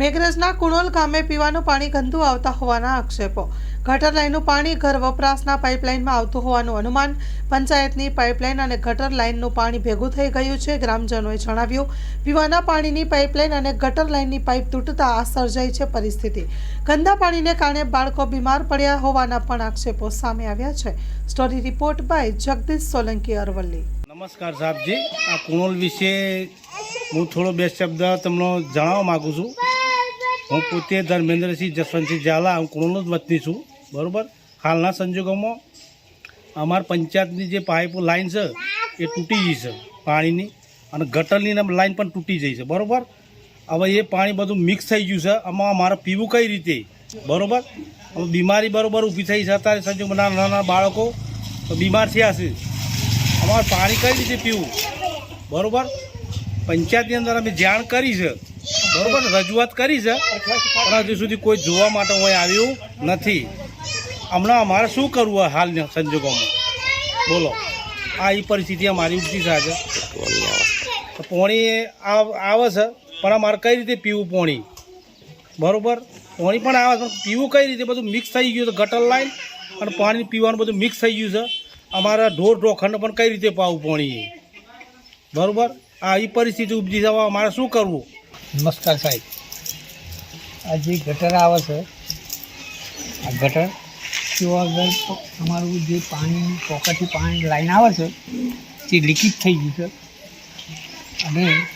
મેઘરજના કુણોલ ગામે પીવાનું પાણી ગંદુ આવતા હોવાના આક્ષેપો. ગટર લાઇનનું પાણી ઘર વપરાશના પાઇપલાઇનમાં આવતું હોવાનું અનુમાન પંચાયતની પાઇપલાઇન અને ગટર લાઇનનું પાણી ભેગું થઈ ગયું છે, ગ્રામજનોએ જણાવ્યું. પીવાના પાણીની પાઇપલાઇન અને ગટર લાઇનની પાઇપ તૂટતા આ સર્જાઈ છે પરિસ્થિતિ. ગંદા પાણીને કારણે બાળકો બીમાર પડ્યા હોવાના પણ આક્ષેપો સામે આવ્યા છે. Story report by Jagdish Solanki Aravalli. નમસ્કાર સાહેબજી. આ કુણોલ વિશે હું થોડો બે શબ્દ તમને જણાવવા માગું છું. હું પોતે ધર્મેન્દ્રસિંહ જસવંતસિંહ ઝાલા, હું કુણોલનો જ વતની છું. બરાબર? હાલના સંજોગોમાં અમારા પંચાયતની જે પાઇપ લાઇન છે, એ તૂટી ગઈ છે પાણીની અને ગટરની લાઇન પણ તૂટી જઈ છે. બરાબર? હવે એ પાણી બધું મિક્સ થઈ ગયું છે. આમાં અમારે પીવું કઈ રીતે? બરાબર? હવે બીમારી બરાબર ઊભી થઈ છે. અત્યારે સંજોગમાં નાના નાના બાળકો બીમાર થયા છે. અમારે પાણી કઈ રીતે પીવું? બરાબર? પંચાયતની અંદર અમે જાણ કરી છે. બરોબર રજૂઆત કરી છે. પણ હજુ સુધી કોઈ જોવા માટે હોય આવ્યું નથી. હમણાં અમારે શું કરવું હાલના સંજોગોમાં? બોલો. આ એ પરિસ્થિતિ અમારી ઉપજી છે પોણી આવ- આવે છે, પણ અમારે કઈ રીતે પીવું પોણી? બરોબર? પોણી પણ આવે છે પીવું કઈ રીતે? બધું મિક્સ થઈ ગયું છે, ગટર લાઈન અને પાણી પીવાનું બધું મિક્સ થઈ ગયું છે. અમારા ઢોર ઢોખંડ પણ કઈ રીતે પાવું પાણી બરોબર? આ એ પરિસ્થિતિ ઉપજી છે અમારે શું કરવું? નમસ્કાર સાહેબ. આ જે ગટર આવે છે, આ ગટર જો આગળ તમારું જે પાણી પોકેટથી પાણી લાઈન આવે છે, તે લીકેજ થઈ ગયું છે. અને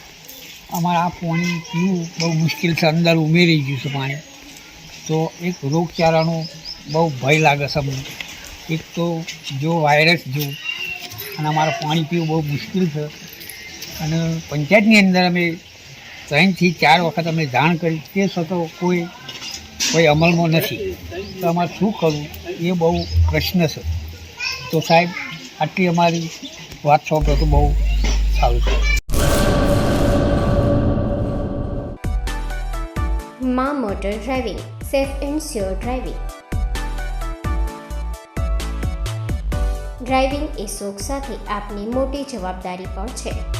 અમારા આ પાણી પીવું બહુ મુશ્કેલ છે, અંદર ઉમેરી ગયું છે પાણી. તો એક રોગચાળાનો બહુ ભય લાગે છે અમને. એક તો જો વાયરસ જો, અને અમારે પાણી પીવું બહુ મુશ્કેલ છે. અને પંચાયતની અંદર અમે ત્રણથી ચાર વખત અમે જાણ કરી. તે છતાં કોઈ કોઈ અમલમાં નથી. તો અમારે શું કરવું એ બહુ પ્રશ્ન છે. તો સાહેબ, આટલી અમારી વાત સાંભળો તો બહુ સારું છે. મા motor driving, safe and sure driving. Driving એ શોખ સાથે આપની મોટી જવાબદારી પણ છે.